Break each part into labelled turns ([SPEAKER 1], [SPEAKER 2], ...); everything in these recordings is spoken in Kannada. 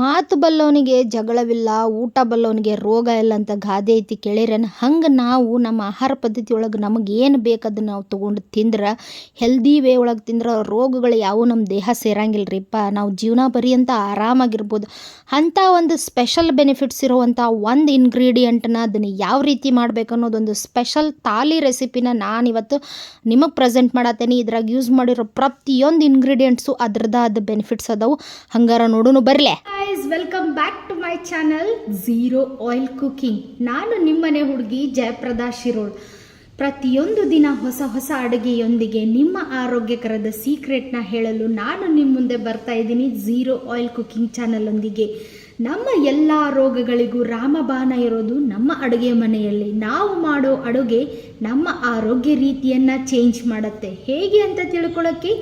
[SPEAKER 1] ಮಾತು ಬಲ್ಲವನಿಗೆ ಜಗಳವಿಲ್ಲ, ಊಟ ಬಲ್ಲವನಿಗೆ ರೋಗ ಇಲ್ಲ ಅಂತ ಗಾದೆ ಐತಿ ಕೇಳಿರೇನು? ಹಂಗೆ ನಾವು ನಮ್ಮ ಆಹಾರ ಪದ್ಧತಿ ಒಳಗೆ ನಮಗೆ ಏನು ಬೇಕು ಅದನ್ನ ನಾವು ತೊಗೊಂಡು ತಿಂದ್ರೆ? ಹೆಲ್ದಿ ವೇ ಒಳಗೆ ತಿಂದ್ರೆ ರೋಗಗಳು ಯಾವುವು ನಮ್ಮ ದೇಹ ಸೇರಂಗಿಲ್ಲ ರೀಪ್ಪ ನಾವು ಜೀವನ ಪರ್ಯಂತ ಆರಾಮಾಗಿರ್ಬೋದು. ಅಂಥ ಒಂದು ಸ್ಪೆಷಲ್ ಬೆನಿಫಿಟ್ಸ್ ಇರುವಂಥ ಒಂದು ಇಂಗ್ರೀಡಿಯೆಂಟ್ನ ಅದನ್ನು ಯಾವ ರೀತಿ ಮಾಡ್ಬೇಕು ಅನ್ನೋದೊಂದು ಸ್ಪೆಷಲ್ ತಾಲಿ ರೆಸಿಪಿನ ನಾನಿವತ್ತು ನಿಮಗೆ ಪ್ರೆಸೆಂಟ್ ಮಾಡತ್ತೇನೆ ಇದ್ರಾಗ ಯೂಸ್ ಮಾಡಿರೋ ಪ್ರತಿಯೊಂದು ಇಂಗ್ರೀಡಿಯೆಂಟ್ಸು ಅದ್ರದ್ದಾದ ಬೆನಿಫಿಟ್ಸ್ ಅದಾವು. ಹಂಗಾರ ನೋಡೋನು ಬರಲೇ.
[SPEAKER 2] Guys welcome back to my channel zero oil cooking ನಾನು ನಿಮ್ಮನೆ ಹುಡುಗಿ ಜಯಪ್ರದಾ ಶಿರೋಳ್. ಪ್ರತಿಯೊಂದು ದಿನ ಹೊಸ ಹೊಸ ಅಡುಗೆಯೊಂದಿಗೆ ನಿಮ್ಮ ಆರೋಗ್ಯಕರದ ಸೀಕ್ರೆಟ್ನ ಹೇಳಲು ನಾನು ನಿಮ್ಮ ಮುಂದೆ ಬರ್ತಾ ಇದ್ದೀನಿ ಝೀರೋ ಆಯಿಲ್ ಕುಕಿಂಗ್ ಚಾನಲೊಂದಿಗೆ ನಮ್ಮ ಎಲ್ಲ ರೋಗಗಳಿಗೂ ರಾಮಬಾಣ ಇರೋದು ನಮ್ಮ ಅಡುಗೆ ಮನೆಯಲ್ಲಿ. ನಾವು ಮಾಡೋ ಅಡುಗೆ ನಮ್ಮ ಆರೋಗ್ಯ ರೀತಿಯನ್ನು ಚೇಂಜ್ ಮಾಡುತ್ತೆ. ಹೇಗೆ ಅಂತ ತಿಳ್ಕೊಳ್ಳೋಕ್ಕೆ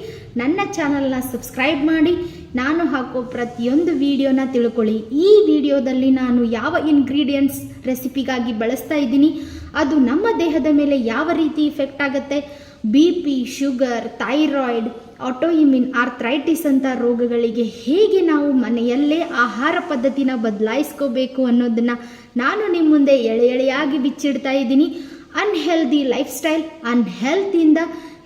[SPEAKER 2] ನನ್ನ ಚಾನಲ್ನ ಸಬ್ಸ್ಕ್ರೈಬ್ ಮಾಡಿ ನಾನು ಹಾಕೋ ಪ್ರತಿಯೊಂದು ವಿಡಿಯೋನ ತಿಳ್ಕೊಳ್ಳಿ. ಈ ವಿಡಿಯೋದಲ್ಲಿ ನಾನು ಯಾವ ಇಂಗ್ರೀಡಿಯೆಂಟ್ಸ್ ರೆಸಿಪಿಗಾಗಿ ಬಳಸ್ತಾ ಇದ್ದೀನಿ, ಅದು ನಮ್ಮ ದೇಹದ ಮೇಲೆ ಯಾವ ರೀತಿ ಇಫೆಕ್ಟ್ ಆಗುತ್ತೆ B P sugar thyroid autoimmune arthritis ಅಂತ ರೋಗಗಳಿಗೆ ಹೇಗೆ ನಾವು ಮನೆಯಲ್ಲೇ ಆಹಾರ ಪದ್ಧತಿನ ಬದಲಾಯಿಸ್ಕೋಬೇಕು ಅನ್ನೋದನ್ನ ನಾನು ನಿಮ್ಮ ಮುಂದೆ ಎಳೆ ಎಳೆಯಾಗಿ ಬಿಚ್ಚಿಡ್ತಾ ಇದ್ದೀನಿ. Unhealthy lifestyle ಅನ್ಹೆಲ್ತಿಂದ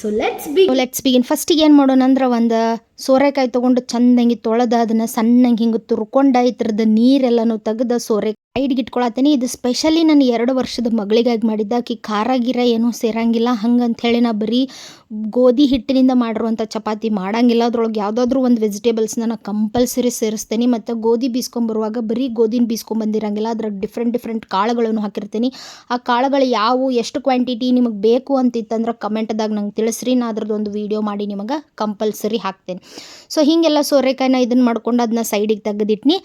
[SPEAKER 2] So let's be
[SPEAKER 1] let's begin ಫಸ್ಟಿಗೆ ಏನು ಮಾಡೋಣ ಅಂದ್ರೆ ಒಂದು ಸೋರೆಕಾಯಿ ತೊಗೊಂಡು ಚಂದಂಗಿ ತೊಳೆದ ಅದನ್ನು ಸಣ್ಣಂಗೆ ಹಿಂಗೆ ತುರ್ಕೊಂಡು ಇದ್ರದ್ದು ನೀರೆಲ್ಲನೂ ತೆಗೆದ ಸೋರೆ ಸೈಡ್ಗೆ ಇಟ್ಕೊಳತ್ತೇನೆ. ಇದು ಸ್ಪೆಷಲಿ ನಾನು ಎರಡು ವರ್ಷದ ಮಗಳಿಗಾಗಿ ಮಾಡಿದ್ದ. ಆಕಿ ಖಾರ ಗಿರ ಏನೂ ಸೇರಂಗಿಲ್ಲ. ಹೇಳಿ ನಾ ಬರೀ ಗೋಧಿ ಹಿಟ್ಟಿನಿಂದ ಮಾಡಿರುವಂಥ ಚಪಾತಿ ಮಾಡಂಗಿಲ್ಲ. ಅದ್ರೊಳಗೆ ಯಾವುದಾದ್ರೂ ಒಂದು ವೆಜಿಟೇಬಲ್ಸ್ನ ನಾನು ಕಂಪಲ್ಸರಿ ಸೇರಿಸ್ತೇನೆ. ಮತ್ತು ಗೋಧಿ ಬೀಸ್ಕೊಂಬರುವಾಗ ಬರೀ ಗೋಧಿನ ಬೀಸ್ಕೊಂಬಂದಿರಂಗಿಲ್ಲ ಅದ್ರಾಗ ಡಿಫ್ರೆಂಟ್ ಡಿಫ್ರೆಂಟ್ ಕಾಳುಗಳನ್ನು ಹಾಕಿರ್ತೀನಿ. ಆ ಕಾಳುಗಳು ಯಾವುವು ಎಷ್ಟು ಕ್ವಾಂಟಿಟಿ ನಿಮಗೆ ಬೇಕು ಅಂತಿತ್ತಂದ್ರೆ ಕಮೆಂಟ್ದಾಗ ನಂಗೆ ತಿಳಿಸ್ರಿ ನಾ ಅದ್ರದ್ದು ಒಂದು ವೀಡಿಯೋ ಮಾಡಿ ನಿಮಗೆ ಕಂಪಲ್ಸರಿ ಹಾಕ್ತೇನೆ. ಸೊ ಹೀಗೆಲ್ಲ ಸೋರೆಕಾಯಿನ ಇದನ್ನು ಮಾಡ್ಕೊಂಡು ಅದನ್ನ ಸೈಡಿಗೆ ತೆಗೆದಿಟ್ನಿ.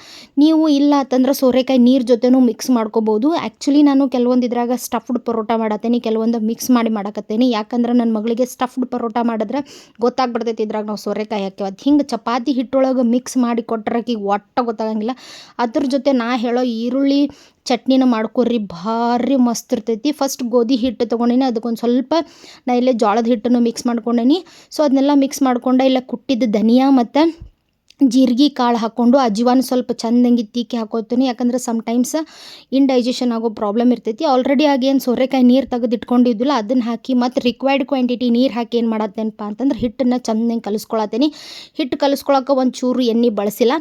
[SPEAKER 1] ನೀವು ಇಲ್ಲ ಅಂತಂದ್ರೆ ಸೋರೆಕಾಯಿ ನೀರು ಜೊತೆನೂ ಮಿಕ್ಸ್ ಮಾಡ್ಕೋಬೋದು. ಆ್ಯಕ್ಚುಲಿ ನಾನು ಕೆಲವೊಂದು ಇದ್ರಾಗ ಸ್ಟಫ್ಡ್ ಪರೋಟ ಮಾಡತ್ತೇನೆ, ಕೆಲವೊಂದು ಮಿಕ್ಸ್ ಮಾಡಿ ಮಾಡಕತ್ತೇನೆ. ಯಾಕಂದ್ರೆ ನನ್ನ ಮಗಳಿಗೆ ಸ್ಟಫ್ಡ್ ಪರೋಟ ಮಾಡಿದ್ರೆ ಗೊತ್ತಾಗ್ಬಿಡ್ತೈತಿ ಇದ್ರಾಗ ನಾವು ಸೋರೆಕಾಯಿ ಹಾಕ್ಯವ. ಅದು ಹಿಂಗೆ ಚಪಾತಿ ಹಿಟ್ಟೊಳಗೆ ಮಿಕ್ಸ್ ಮಾಡಿ ಕೊಟ್ಟರೆ ಆಕಿಗೆ ಒಟ್ಟ ಗೊತ್ತಾಗಂಗಿಲ್ಲ. ಅದ್ರ ಜೊತೆ ನಾ ಹೇಳೋ ಈರುಳ್ಳಿ ಚಟ್ನಿನ ಮಾಡ್ಕೊರಿ ಭಾರಿ ಮಸ್ತ್ ಇರ್ತೈತಿ. ಫಸ್ಟ್ ಗೋಧಿ ಹಿಟ್ಟು ತೊಗೊಂಡಿನಿ, ಅದಕ್ಕೊಂದು ಸ್ವಲ್ಪ ನಾ ಇಲ್ಲೇ ಜೋಳದ ಹಿಟ್ಟನ್ನು ಮಿಕ್ಸ್ ಮಾಡ್ಕೊಂಡೇನಿ. ಸೊ ಅದನ್ನೆಲ್ಲ ಮಿಕ್ಸ್ ಮಾಡ್ಕೊಂಡೆ, ಇಲ್ಲ ಕುಟ್ಟಿದ್ದ ಧನಿಯಾ ಮತ್ತು ಜೀರಿಗೆ ಕಾಳು ಹಾಕ್ಕೊಂಡು ಅಜ್ವಾನ ಸ್ವಲ್ಪ ಚಂದಂಗಿ ತೀಕಿ ಹಾಕೋತೀನಿ. ಯಾಕಂದ್ರೆ ಸಮ್ಟೈಮ್ಸ್ ಇನ್ಡೈಜೆಷನ್ ಆಗೋ ಪ್ರಾಬ್ಲಮ್ ಇರ್ತೈತಿ. ಆಲ್ರೆಡಿ ಆಗಿ ಏನು ಸೋರೆಕಾಯಿ ನೀರು ತೆಗೆದು ಇಟ್ಕೊಂಡಿದ್ದಿಲ್ಲ, ಅದನ್ನು ಹಾಕಿ ಮತ್ತು ರಿಕ್ವೈರ್ಡ್ ಕ್ವಾಂಟಿಟಿ ನೀರು ಹಾಕಿ ಏನು ಮಾಡತ್ತೇನಪ್ಪ ಅಂತಂದ್ರೆ ಹಿಟ್ಟನ್ನು ಚಂದಂಗೆ ಕಲಿಸ್ಕೊಳತ್ತೀನಿ. ಹಿಟ್ಟು ಕಲಿಸ್ಕೊಳಕ್ಕೆ ಒಂದು ಚೂರು ಎಣ್ಣೆ ಬಳಸಿಲ್ಲ.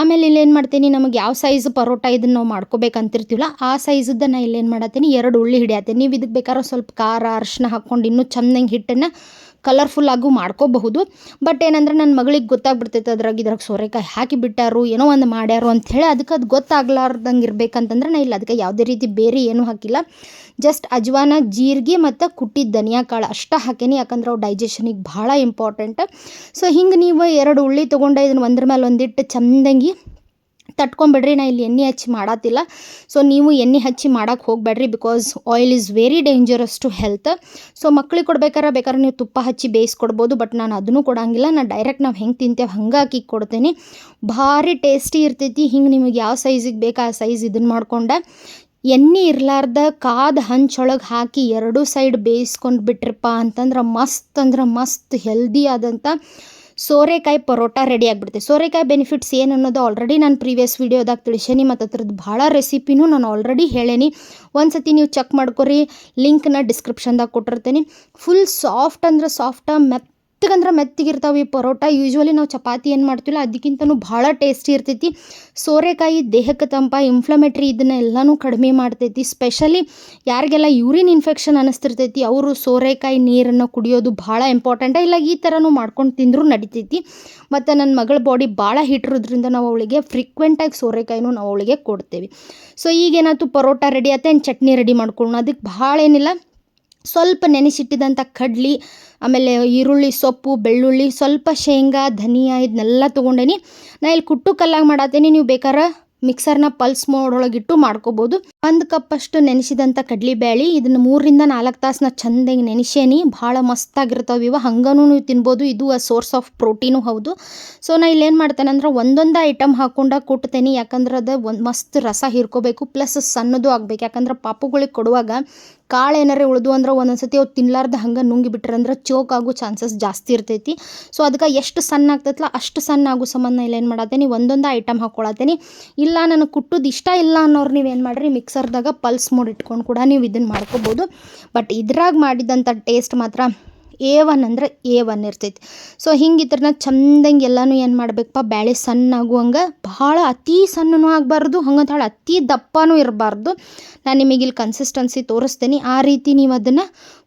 [SPEAKER 1] ಆಮೇಲೆ ಇಲ್ಲೇನು ಮಾಡ್ತೀನಿ, ನಮಗೆ ಯಾವ ಸೈಜ್ ಪರೋಟ ಇದನ್ನು ನಾವು ಮಾಡ್ಕೋಬೇಕಂತಿರ್ತೀವಲ್ಲ, ಆ ಸೈಜದ್ದು ನಾ ಇಲ್ಲೇನು ಮಾಡತ್ತೀನಿ, ಎರಡು ಉಳ್ಳಿ ಹಿಡಿಯತ್ತೀನಿ. ನೀವು ಇದಕ್ಕೆ ಬೇಕಾದ್ರೆ ಸ್ವಲ್ಪ ಖಾರ ಅರಶಿನ ಹಾಕ್ಕೊಂಡು ಇನ್ನೂ ಚಂದಂಗೆ ಹಿಟ್ಟನ್ನು ಕಲರ್ಫುಲ್ ಆಗು ಮಾಡ್ಕೋಬಹುದು. ಬಟ್ ಏನಂದ್ರೆ ನನ್ನ ಮಗಳಿಗೆ ಗೊತ್ತಾಗ್ಬಿಡ್ತೈತೆ ಅದ್ರಾಗ ಇದ್ರಾಗ ಸೋರೆಕಾಯಿ ಹಾಕಿ ಬಿಟ್ಟಾರು, ಏನೋ ಒಂದು ಮಾಡ್ಯಾರು ಅಂಥೇಳಿ ಅದಕ್ಕೆ ಅದು ಗೊತ್ತಾಗ್ಲಾರ್ದಂಗೆ ಇರ್ಬೇಕಂತಂದ್ರೆ ನಾ ಇಲ್ಲ ಅದಕ್ಕೆ ಯಾವುದೇ ರೀತಿ ಬೇರೆ ಏನೂ ಹಾಕಿಲ್ಲ. ಜಸ್ಟ್ ಅಜ್ವಾನ, ಜೀರಿಗೆ ಮತ್ತು ಕುಟ್ಟಿದ ಧನಿಯಾ ಕಾಳು ಅಷ್ಟೇ ಹಾಕೇನಿ, ಯಾಕಂದ್ರೆ ಅವು ಡೈಜೆಷನಿಗೆ ಭಾಳ ಇಂಪಾರ್ಟೆಂಟ್ ಸೊ ಹಿಂಗೆ ನೀವು ಎರಡು ಉಳ್ಳಿ ತೊಗೊಂಡು ಇದನ್ನು ಒಂದ್ರ ಮೇಲೆ ಒಂದಿಟ್ಟು ಚಂದಂಗಿ ತಟ್ಕೊಂಬಿಡ್ರಿ, ನಾ ಇಲ್ಲಿ ಎಣ್ಣೆ ಹಚ್ಚಿ ಮಾಡತ್ತಿಲ್ಲ ಸೊ ನೀವು ಎಣ್ಣೆ ಹಚ್ಚಿ ಮಾಡಕ್ಕೆ ಹೋಗಬೇಡ್ರಿ because oil is very dangerous to health so ಮಕ್ಳಿಗೆ ಕೊಡ್ಬೇಕಾರೆ ಬೇಕಾದ್ರೆ ನೀವು ತುಪ್ಪ ಹಚ್ಚಿ ಬೇಯಿಸ್ಕೊಡ್ಬೋದು ಬಟ್ ನಾನು ಅದನ್ನು ಕೊಡಂಗಿಲ್ಲ. ನಾನು ಡೈರೆಕ್ಟ್ ನಾವು ಹೆಂಗೆ ತಿಂತೇವೆ ಹಂಗೆ ಹಾಕಿ ಕೊಡ್ತೇನೆ. ಭಾರಿ ಟೇಸ್ಟಿ ಇರ್ತೈತಿ. ಹಿಂಗೆ ನಿಮಗೆ ಯಾವ ಸೈಜಿಗೆ ಬೇಕು ಆ ಸೈಜ್ ಇದನ್ನು ಮಾಡ್ಕೊಂಡೆ ಎಣ್ಣೆ ಇರಲಾರ್ದ ಕಾದ ಹಂಚೊಳಗೆ ಹಾಕಿ ಎರಡೂ ಸೈಡ್ ಬೇಯಿಸ್ಕೊಂಡು ಬಿಟ್ರಪ್ಪ ಅಂತಂದ್ರೆ ಮಸ್ತ್ ಅಂದ್ರೆ ಮಸ್ತ್ ಹೆಲ್ದಿ ಆದಂಥ ಸೋರೆಕಾಯಿ ಪರೋಟ ರೆಡಿ ಆಗಿಬಿಡುತ್ತೆ ಸೋರೆಕಾಯಿ ಬೆನಿಫಿಟ್ಸ್ ಏನು ಅನ್ನೋದು ಆಲ್ರೆಡಿ ನಾನು ಪ್ರೀವಿಯಸ್ ವೀಡಿಯೋದಾಗ ತಿಳಿಸೇನಿ, ಮತ್ತು ಅದ್ರದ್ದು ಭಾಳ ರೆಸಿಪಿನೂ ನಾನು ಆಲ್ರೆಡಿ ಹೇಳೇನಿ. ಒಂದು ಸತಿ ನೀವು ಚೆಕ್ ಮಾಡ್ಕೊರಿ ಲಿಂಕ್ನ ಡಿಸ್ಕ್ರಿಪ್ಷನ್ದಾಗ ಕೊಟ್ಟಿರ್ತೀನಿ. ಫುಲ್ ಸಾಫ್ಟ್ ಅಂದ್ರೆ ಸಾಫ್ಟ ಮೆತ್ತ ಮೆತ್ತಗಂದ್ರೆ ಮೆತ್ತಗಿರ್ತಾವೆ ಈ ಪರೋಟ. ಯೂಶ್ವಲಿ ನಾವು ಚಪಾತಿ ಏನು ಮಾಡ್ತೀವಲ್ಲ, ಅದಕ್ಕಿಂತನೂ ಭಾಳ ಟೇಸ್ಟಿ ಇರ್ತೈತಿ. ಸೋರೆಕಾಯಿ, ದೇಹಕ್ಕೆ ತಂಪ ಇನ್ಫ್ಲಮೇಟ್ರಿ ಇದನ್ನ ಎಲ್ಲನೂ ಕಡಿಮೆ ಮಾಡ್ತೈತಿ. ಸ್ಪೆಷಲಿ ಯಾರಿಗೆಲ್ಲ ಯೂರಿನ್ ಇನ್ಫೆಕ್ಷನ್ ಅನ್ನಿಸ್ತಿರ್ತೈತಿ ಅವರು ಸೋರೆಕಾಯಿ ನೀರನ್ನು ಕುಡಿಯೋದು ಭಾಳ ಇಂಪಾರ್ಟೆಂಟ್ ಇಲ್ಲ, ಈ ಥರನೂ ಮಾಡ್ಕೊಂಡು ತಿಂದರೂ ನಡಿತೈತಿ. ಮತ್ತು ನನ್ನ ಮಗಳ ಬಾಡಿ ಭಾಳ ಹಿಟ್ಟಿರೋದ್ರಿಂದ ನಾವು ಅವಳಿಗೆ ಫ್ರೀಕ್ವೆಂಟಾಗಿ ಸೋರೆಕಾಯಿನೂ ನಾವು ಅವಳಿಗೆ ಕೊಡ್ತೇವೆ. ಸೊ ಈಗೇನಾಯ್ತು, ಪರೋಟ ರೆಡಿ ಆಯ್ತು ಚಟ್ನಿ ರೆಡಿ ಮಾಡ್ಕೊಳ್ಳೋಣ. ಅದಕ್ಕೆ ಭಾಳ ಏನಿಲ್ಲ. ಸ್ವಲ್ಪ ನೆನೆಸಿಟ್ಟಿದಂಥ ಕಡ್ಲಿ, ಆಮೇಲೆ ಈರುಳ್ಳಿ, ಸೊಪ್ಪು, ಬೆಳ್ಳುಳ್ಳಿ, ಸ್ವಲ್ಪ ಶೇಂಗಾ, ಧನಿಯಾ ಇದನ್ನೆಲ್ಲ ತೊಗೊಂಡೇನಿ. ನಾ ಇಲ್ಲಿ ಕುಟ್ಟು ಕಲ್ಲಾಗಿ ಮಾಡತ್ತೀನಿ ನೀವು ಬೇಕಾರ ಮಿಕ್ಸರ್ನ ಪಲ್ಸ್ ಮೋಡೊಳಗಿಟ್ಟು ಮಾಡ್ಕೋಬೋದು. ಒಂದು ಕಪ್ಪಷ್ಟು ನೆನೆಸಿದಂಥ ಕಡ್ಲಿ ಬ್ಯಾಳಿ, ಇದನ್ನು ಮೂರರಿಂದ ನಾಲ್ಕು ತಾಸನ್ನ ಚೆಂದಾಗಿ ನೆನೆಸೇನಿ. ಭಾಳ ಮಸ್ತಾಗಿರ್ತಾವೆ ಇವ. ಹಂಗನೂ ನೀವು ತಿನ್ಬೋದು. ಇದು ಆ ಸೋರ್ಸ್ ಆಫ್ ಪ್ರೋಟೀನು ಹೌದು. ಸೊ ನಾ ಇಲ್ಲೇನು ಮಾಡ್ತೇನೆ ಅಂದ್ರೆ ಒಂದೊಂದು ಐಟಮ್ ಹಾಕೊಂಡಾಗ ಕುಟ್ತೇನೆ. ಯಾಕಂದ್ರೆ ಅದು ಒಂದು ಮಸ್ತ್ ರಸ ಹೀರ್ಕೋಬೇಕು. ಪ್ಲಸ್ ಸಣ್ಣದು ಆಗಬೇಕು. ಯಾಕಂದ್ರೆ ಪಾಪುಗಳಿಗೆ ಕೊಡುವಾಗ ಕಾಳು ಏನಾರ ಉಳಿದು ಅಂದ್ರೆ ಒಂದೊಂದು ಸತಿ ಅವು ತಿನ್ಲಾರ್ದ ಹಂಗೆ ನುಂಗಿ ಬಿಟ್ರಂದ್ರೆ ಚೋಕ್ ಆಗೋ ಚಾನ್ಸಸ್ ಜಾಸ್ತಿ ಇರ್ತೈತಿ. ಸೊ ಅದಕ್ಕೆ ಎಷ್ಟು ಸಣ್ಣ ಆಗ್ತೈತಲ್ಲ ಅಷ್ಟು ಸಣ್ಣ ಆಗೋ ಸಂಬಂಧ ಇಲ್ಲ ಏನು ಮಾಡತ್ತೇನಿ ಒಂದೊಂದು ಐಟಮ್ ಹಾಕ್ಕೊಳತ್ತೇನೆ ಇಲ್ಲ ನನಗೆ ಕುಟ್ಟುದು ಇಷ್ಟ ಇಲ್ಲ ಅನ್ನೋರು ನೀವು ಏನು ಮಾಡಿರಿ ಮಿಕ್ಸರ್ದಾಗ ಪಲ್ಸ್ ಮೋಡ್ ಇಟ್ಕೊಂಡು ಕೂಡ ನೀವು ಇದನ್ನು ಮಾಡ್ಕೋಬೋದು. ಬಟ್ ಇದ್ರಾಗ ಮಾಡಿದಂಥ ಟೇಸ್ಟ್ ಮಾತ್ರ ಎ ಒನ್ ಅಂದ್ರೆ ಎ ಒನ್ ಇರ್ತೈತಿ. ಸೊ ಹಿಂಗೆ ಇದ್ರನ್ನ ಚಂದಂಗೆ ಎಲ್ಲನೂ ಏನು ಮಾಡಬೇಕಪ್ಪ, ಬ್ಯಾಳೆ ಸಣ್ಣ ಆಗುವಂಗೆ ಭಾಳ ಅತಿ ಸಣ್ಣನೂ ಆಗಬಾರ್ದು ಹಂಗಂತ ಹೇಳಿ ಅತಿ ದಪ್ಪನೂ ಇರಬಾರ್ದು. ನಾನು ನಿಮಗೆ ಇಲ್ಲಿ ಕನ್ಸಿಸ್ಟೆನ್ಸಿ ತೋರಿಸ್ತೀನಿ, ಆ ರೀತಿ ನೀವು ಅದನ್ನು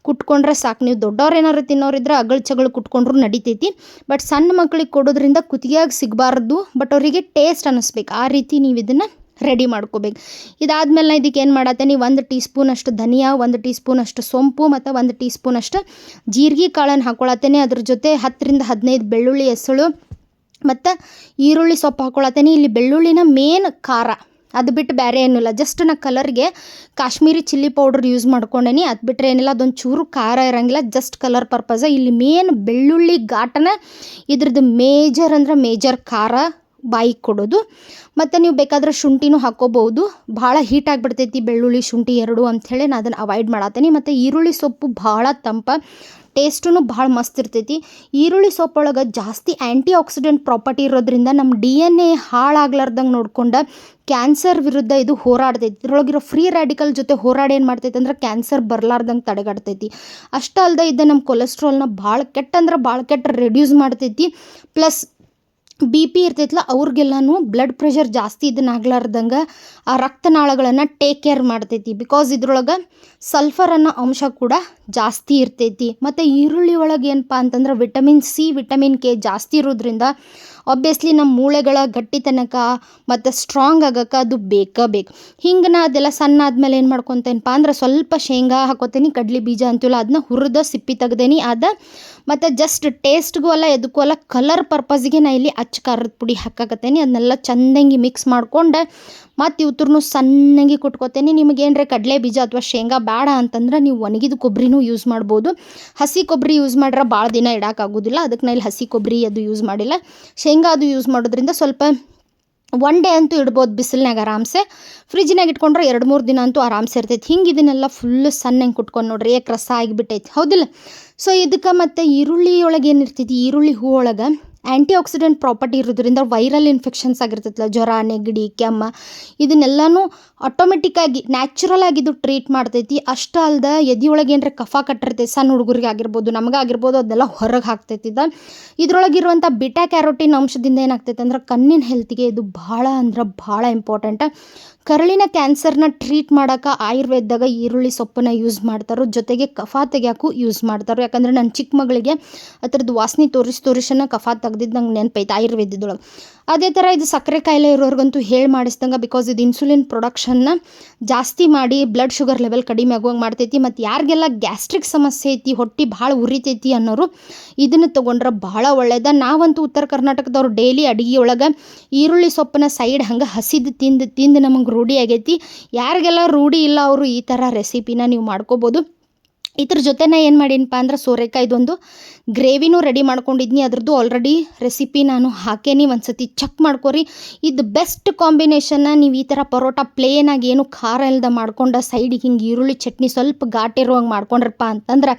[SPEAKER 1] ಕುಟ್ಕೊಂಡ್ರೆ ಸಾಕು. ನೀವು ದೊಡ್ಡವ್ರು ಏನಾರು ತಿನ್ನೋರಿದ್ರೆ ಅಗಳು ಚಗಳು ಕುಟ್ಕೊಂಡ್ರು ನಡಿತೈತಿ. ಬಟ್ ಸಣ್ಣ ಮಕ್ಳಿಗೆ ಕೊಡೋದ್ರಿಂದ ಕುತ್ತಿಗೆಯಾಗಿ ಸಿಗಬಾರ್ದು ಬಟ್ ಅವರಿಗೆ ಟೇಸ್ಟ್ ಅನ್ನಿಸ್ಬೇಕು. ಆ ರೀತಿ ನೀವು ಇದನ್ನು ರೆಡಿ ಮಾಡ್ಕೋಬೇಕು. ಇದಾದ್ಮೇಲೆ ನಾ ಇದಕ್ಕೆ ಏನು ಮಾಡತ್ತೇನೆ ಒಂದು ಟೀ ಸ್ಪೂನ್ ಅಷ್ಟು ಧನಿಯಾ, ಒಂದು ಟೀ ಸ್ಪೂನ್ ಅಷ್ಟು ಸೊಂಪು ಮತ್ತು ಒಂದು ಟೀ ಸ್ಪೂನ್ ಅಷ್ಟು ಜೀರಿಗೆ ಕಾಳನ್ನು ಹಾಕೊಳತ್ತೇನೆ ಅದ್ರ ಜೊತೆ ಹತ್ತರಿಂದ ಹದಿನೈದು ಬೆಳ್ಳುಳ್ಳಿ ಎಸಳು ಮತ್ತು ಈರುಳ್ಳಿ ಸೊಪ್ಪು ಹಾಕೊಳತ್ತೇನೆ ಇಲ್ಲಿ ಬೆಳ್ಳುಳ್ಳಿನ ಮೇನ್ ಖಾರ. ಅದು ಬಿಟ್ಟು ಬೇರೆ ಏನಿಲ್ಲ. ಜಸ್ಟ್ ನಾ ಕಲರ್ಗೆ ಕಾಶ್ಮೀರಿ ಚಿಲ್ಲಿ ಪೌಡ್ರ್ ಯೂಸ್ ಮಾಡ್ಕೊಂಡೇನಿ. ಅದು ಬಿಟ್ಟರೆ ಏನಿಲ್ಲ, ಅದೊಂದು ಚೂರು ಖಾರ ಇರೋಂಗಿಲ್ಲ. ಜಸ್ಟ್ ಕಲರ್ ಪರ್ಪಸ ಇಲ್ಲಿ ಮೇನ್ ಬೆಳ್ಳುಳ್ಳಿ ಘಾಟನ ಇದ್ರದ್ದು ಮೇಜರ್ ಅಂದ್ರೆ ಮೇಜರ್ ಖಾರ. ಬಾಯಿಗೆ ಕೊಡೋದು. ಮತ್ತು ನೀವು ಬೇಕಾದ್ರೆ ಶುಂಠಿನೂ ಹಾಕ್ಕೋಬೋದು ಭಾಳ ಹೀಟ್ ಆಗಿಬಿಡ್ತೈತಿ ಬೆಳ್ಳುಳ್ಳಿ, ಶುಂಠಿ ಎರಡು ಅಂಥೇಳಿ ನಾನು ಅದನ್ನು ಅವಾಯ್ಡ್ ಮಾಡತ್ತೀನಿ ಮತ್ತು ಈರುಳ್ಳಿ ಸೊಪ್ಪು ಭಾಳ ತಂಪ ಟೇಸ್ಟೂ ಭಾಳ ಮಸ್ತ್ ಇರ್ತೈತಿ. ಈರುಳ್ಳಿ ಸೊಪ್ಪೊಳಗೆ ಜಾಸ್ತಿ ಆ್ಯಂಟಿ ಆಕ್ಸಿಡೆಂಟ್ ಪ್ರಾಪರ್ಟಿ ಇರೋದ್ರಿಂದ ನಮ್ಮ ಡಿ ಎನ್ ಎ ಹಾಳಾಗ್ಲಾರ್ದಂಗೆ ನೋಡ್ಕೊಂಡು ಕ್ಯಾನ್ಸರ್ ವಿರುದ್ಧ ಇದು ಹೋರಾಡ್ತೈತಿ. ಇದರೊಳಗಿರೋ ಫ್ರೀ ರ್ಯಾಡಿಕಲ್ ಜೊತೆ ಹೋರಾಡಿ ಏನು ಮಾಡ್ತೈತೆ ಅಂದ್ರೆ ಕ್ಯಾನ್ಸರ್ ಬರಲಾರ್ದಂಗೆ ತಡೆಗಟ್ತೈತಿ. ಅಷ್ಟೇ ಅಲ್ಲದೆ ಇದು ನಮ್ಮ ಕೊಲೆಸ್ಟ್ರಾಲ್ನ ಭಾಳ ಕೆಟ್ಟ ಅಂದ್ರೆ ಭಾಳ ಕೆಟ್ಟ ರೆಡ್ಯೂಸ್ ಮಾಡ್ತೈತಿ. ಪ್ಲಸ್ ಬಿ ಪಿ ಇರ್ತೈತಲ್ಲ ಅವ್ರಿಗೆಲ್ಲನೂ ಬ್ಲಡ್ ಪ್ರೆಷರ್ ಜಾಸ್ತಿ ಇದನ್ನಾಗ್ಲಾರ್ದಂಗೆ ಆ ರಕ್ತನಾಳಗಳನ್ನು ಟೇಕ್ ಕೇರ್ ಮಾಡ್ತೈತಿ. ಬಿಕಾಸ್ ಇದ್ರೊಳಗೆ ಸಲ್ಫರ್ ಅನ್ನೋ ಅಂಶ ಕೂಡ ಜಾಸ್ತಿ ಇರ್ತೈತಿ. ಮತ್ತು ಈರುಳ್ಳಿ ಒಳಗೆ ಏನಪ್ಪ ಅಂತಂದ್ರೆ ವಿಟಮಿನ್ ಸಿ ವಿಟಮಿನ್ ಕೆ ಜಾಸ್ತಿ ಇರೋದ್ರಿಂದ ಆಬ್ವಿಯಸ್ಲಿ ನಮ್ಮ ಮೂಳೆಗಳ ಗಟ್ಟಿತನಕ ಮತ್ತು ಸ್ಟ್ರಾಂಗ್ ಆಗಕ್ಕೆ ಅದು ಬೇಕೇ ಬೇಕು. ಹಿಂಗೆ ನಾ ಅದೆಲ್ಲ ಸಣ್ಣ ಆದಮೇಲೆ ಏನು ಮಾಡ್ಕೊತೇನಪ್ಪ ಅಂದ್ರೆ ಸ್ವಲ್ಪ ಶೇಂಗಾ ಹಾಕೋತೀನಿ, ಕಡ್ಲಿ ಬೀಜ ಅಂತೀವಲ್ಲ ಅದನ್ನ ಹುರಿದ ಸಿಪ್ಪಿ ತೆಗ್ದೇನಿ, ಅದ ಮತ್ತು ಜಸ್ಟ್ ಟೇಸ್ಟ್ಗೂ ಅಲ್ಲ, ಎದಕ್ಕೂ ಅಲ್ಲ ಕಲರ್ ಪರ್ಪಸ್ಗೆ ನಾ ಇಲ್ಲಿ ಅಚ್ಚ ಖಾರದ ಪುಡಿ ಹಾಕಾಕತ್ತೇನೆ ಅದನ್ನೆಲ್ಲ ಚಂದಂಗಿ ಮಿಕ್ಸ್ ಮಾಡ್ಕೊಂಡು ಮತ್ತು ಇವತ್ತೂ ಸಣ್ಣಗೆ ಕುಟ್ಕೋತೇನೆ. ನಿಮಗೆ ಏನರೆ ಕಡಲೆ ಬೀಜ ಅಥವಾ ಶೇಂಗಾ ಬೇಡ ಅಂತಂದ್ರೆ ನೀವು ಒಣಗಿದ ಕೊಬ್ಬರಿನೂ ಯೂಸ್ ಮಾಡ್ಬೋದು. ಹಸಿ ಕೊಬ್ಬರಿ ಯೂಸ್ ಮಾಡ್ರೆ ಭಾಳ ದಿನ ಇಡೋಕ್ಕಾಗೋದಿಲ್ಲ ಅದಕ್ಕೆ ನಾ ಇಲ್ಲಿ ಹಸಿ ಕೊಬ್ಬರಿ ಅದು ಯೂಸ್ ಮಾಡಿಲ್ಲ. ಶೇಂಗಾ ಅದು ಯೂಸ್ ಮಾಡೋದ್ರಿಂದ ಸ್ವಲ್ಪ ಒನ್ ಡೇ ಅಂತೂ ಇಡ್ಬೋದು ಬಿಸಿಲ್ನಾಗ ಆರಾಮ್ಸೆ. ಫ್ರಿಜ್ನಾಗ ಇಟ್ಕೊಂಡ್ರೆ ಎರಡು ಮೂರು ದಿನ ಅಂತೂ ಆರಾಮ್ಸೆ ಇರ್ತೈತಿ. ಹಿಂಗೆ ಇದನ್ನೆಲ್ಲ ಫುಲ್ ಸಣ್ಣಗೆ ಕುಟ್ಕೊಂಡು ನೋಡ್ರಿ. ಏಕ್ ರಸ ಆಗಿಬಿಟ್ಟೈತಿ. ಹೌದಿಲ್ಲ? ಸೊ ಇದಕ್ಕೆ ಮತ್ತು ಈರುಳ್ಳಿ ಒಳಗೆ ಏನಿರ್ತೈತಿ ಈರುಳ್ಳಿ ಹೂ ಒಳಗೆ ಆ್ಯಂಟಿ ಆಕ್ಸಿಡೆಂಟ್ ಪ್ರಾಪರ್ಟಿ ಇರೋದ್ರಿಂದ ವೈರಲ್ ಇನ್ಫೆಕ್ಷನ್ಸ್ ಆಗಿರ್ತೈತಲ್ಲ, ಜ್ವರ, ನೆಗಡಿ, ಕೆಮ್ಮ, ಇದನ್ನೆಲ್ಲನೂ ಆಟೋಮೆಟಿಕ್ಕಾಗಿ ನ್ಯಾಚುರಲ್ ಆಗಿ ಇದು ಟ್ರೀಟ್ ಮಾಡ್ತೈತಿ. ಅಷ್ಟು ಅಲ್ದೆ ಎದೆಯೊಳಗೆ ಏನರ ಕಫ ಕಟ್ಟಿರ್ತೈತಿ, ಸಣ್ಣ ಹುಡುಗರಿಗೆ ಆಗಿರ್ಬೋದು, ನಮಗಾಗಿರ್ಬೋದು ಅದೆಲ್ಲ ಹೊರಗೆ ಹಾಕ್ತೈತಿ. ಇದು ಇದ್ರೊಳಗಿರುವಂಥ ಬಿಟಾ ಕ್ಯಾರೋಟಿನ್ ಅಂಶದಿಂದ ಏನಾಗ್ತೈತೆ ಅಂದ್ರೆ ಕಣ್ಣಿನ ಹೆಲ್ತ್ಗೆ ಇದು ಭಾಳ ಅಂದ್ರೆ ಭಾಳ ಇಂಪಾರ್ಟೆಂಟ್ ಕರಳಿನ ಕ್ಯಾನ್ಸರ್ನ ಟ್ರೀಟ್ ಮಾಡೋಕೆ ಆಯುರ್ವೇದದಾಗ ಈರುಳ್ಳಿ ಸೊಪ್ಪನ್ನ ಯೂಸ್ ಮಾಡ್ತಾರೋ, ಜೊತೆಗೆ ಕಫ ತೆಗಿಯೋಕ್ಕೂ ಯೂಸ್ ಮಾಡ್ತಾರೆ. ಯಾಕಂದ್ರೆ ನನ್ನ ಚಿಕ್ಕ ಮಗಳಿಗೆ ಆ ಥರದ್ದು ವಾಸನೆ ತೋರಿಸಿ ತೋರಿಸನ್ನ ಕಫ ತೆಗ್ದಿದ್ದು ನಂಗೆ ನೆನಪೈತೆ, ಆಯುರ್ವೇದದೊಳಗೆ. ಅದೇ ಥರ ಇದು ಸಕ್ಕರೆ ಕಾಯಿಲೆ ಇರೋರ್ಗಂತೂ ಹೇಳಿ ಮಾಡಿಸ್ದಂಗೆ ಬಿಕಾಸ್ ಇದು ಇನ್ಸುಲಿನ್ ಪ್ರೊಡಕ್ಷನ್ನ ಜಾಸ್ತಿ ಮಾಡಿ ಬ್ಲಡ್ ಶುಗರ್ ಲೆವೆಲ್ ಕಡಿಮೆ ಆಗುವಂಗೆ ಮಾಡ್ತೈತಿ ಮತ್ತು ಯಾರಿಗೆಲ್ಲ ಗ್ಯಾಸ್ಟ್ರಿಕ್ ಸಮಸ್ಯೆ ಐತಿ, ಹೊಟ್ಟೆ ಭಾಳ ಉರಿತೈತಿ ಅನ್ನೋರು ಇದನ್ನು ತೊಗೊಂಡ್ರೆ ಭಾಳ ಒಳ್ಳೆಯದ ನಾವಂತೂ ಉತ್ತರ ಕರ್ನಾಟಕದವ್ರು ಡೈಲಿ ಅಡುಗೆ ಒಳಗೆ ಈರುಳ್ಳಿ ಸೊಪ್ಪನ್ನ ಸೈಡ್ ಹಂಗೆ ಹಸಿದು ತಿಂದು ತಿಂದು ನಮಗೆ ರೂಢಿ ಆಗೈತಿ. ಯಾರಿಗೆಲ್ಲ ರೂಢಿ ಇಲ್ಲ ಅವರು ಈ ಥರ ರೆಸಿಪಿನ ನೀವು ಮಾಡ್ಕೋಬೋದು. ಇದ್ರ ಜೊತೆ ನಾ ಏನು ಮಾಡೀನಪ್ಪ ಅಂದ್ರೆ ಸೋರೆಕಾಯ್ದೊಂದು ಗ್ರೇವಿನೂ ರೆಡಿ ಮಾಡ್ಕೊಂಡಿದ್ನಿ. ಅದ್ರದ್ದು ಆಲ್ರೆಡಿ ರೆಸಿಪಿ ನಾನು ಹಾಕೇನಿ. ಒಂದು ಸತಿ ಚೆಕ್ ಮಾಡ್ಕೊರಿ. ಇದು ಬೆಸ್ಟ್ ಕಾಂಬಿನೇಷನ್ನ ನೀವು ಈ ಥರ ಪರೋಟ ಆಗಿ ಏನು ಖಾರ ಇಲ್ಲದ ಮಾಡ್ಕೊಂಡ ಸೈಡಿಗೆ ಹಿಂಗೆ ಈರುಳ್ಳಿ ಚಟ್ನಿ ಸ್ವಲ್ಪ ಘಾಟಿರುವಂಗೆ ಮಾಡ್ಕೊಂಡ್ರಪ್ಪ ಅಂತಂದ್ರೆ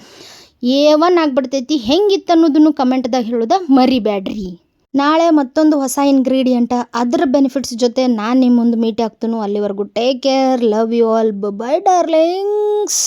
[SPEAKER 1] ಏವನ್ ಆಗ್ಬಿಡ್ತೈತಿ. ಹೆಂಗಿತ್ತು ಅನ್ನೋದನ್ನು ಕಮೆಂಟ್ದಾಗ ಹೇಳೋದ ಮರಿಬೇಡ್ರಿ ನಾಳೆ ಮತ್ತೊಂದು ಹೊಸ ಇಂಗ್ರೀಡಿಯಂಟ್ ಅದ್ರ ಬೆನಿಫಿಟ್ಸ್ ಜೊತೆ ನಾನು ನಿಮ್ಮ ಮುಂದೆ ಮೀಟ್ ಆಗ್ತೀನಿ. ಅಲ್ಲಿವರೆಗೂ take care love you all bye darlings